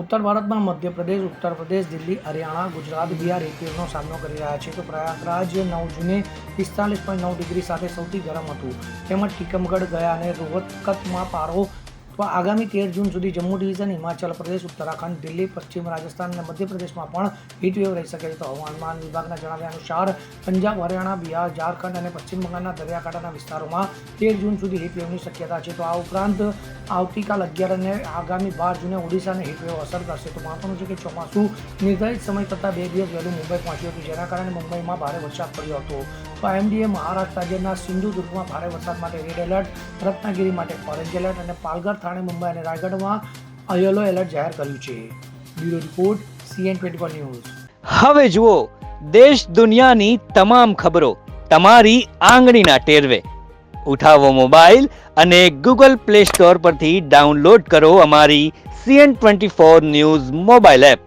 ઉત્તર ભારતમાં મધ્યપ્રદેશ ઉત્તર પ્રદેશ દિલ્હી, હરિયાણા, ગુજરાત, બિહાર હીટવેવનો સામનો કરી રહ્યા છે. તો પ્રયાગરાજ નવ જૂને પિસ્તાલીસ પોઈન્ટ નવ ડિગ્રી સાથે સૌથી ગરમ હતું. તેમજ ટીકમગઢ ગયા અને રોહતકતમાં પારો તો આગામી તેર જૂન સુધી જમ્મુ ડિવિઝન, હિમાચલ પ્રદેશ, ઉત્તરાખંડ, દિલ્હી, પશ્ચિમ રાજસ્થાન અને મધ્યપ્રદેશમાં પણ હીટવેવ રહી શકે છે. તો હવામાન વિભાગના જણાવ્યા અનુસાર, પંજાબ, હરિયાણા, બિહાર, ઝારખંડ અને પશ્ચિમ બંગાળના દરિયાકાંઠાના વિસ્તારોમાં તેર જૂન સુધી હીટવેવની શક્યતા છે. તો આ ઉપરાંત આવતીકાલ અગિયાર અને આગામી બાર જૂને ઓડિશાને હીટવેવ અસર કરશે. તો મહત્વનું છે કે ચોમાસું નિર્ધારિત સમય કરતાં બે દિવસ વહેલું મુંબઈ પહોંચ્યું હતું, જેના કારણે મુંબઈમાં ભારે વરસાદ પડ્યો હતો. તો આઈએમડીએ મહારાષ્ટ્ર રાજ્યના સિંધુદુર્ગમાં ભારે વરસાદ માટે રેડ એલર્ટ રત્નાગીરી માટે ઓરેન્જ એલર્ટ અને પાલઘર થાણે મુંબઈ અને રાયગઢમાં યલો એલર્ટ જાહેર કર્યું છે. Bureau report CN twenty four news. હવે જુઓ, દેશ દુનિયાની તમામ ખબરો તમારી આંગળીના ટેરવે. ઉઠાવો મોબાઈલ અને ગૂગલ પ્લે સ્ટોર પરથી ડાઉનલોડ કરો અમારી CN twenty four news mobile app.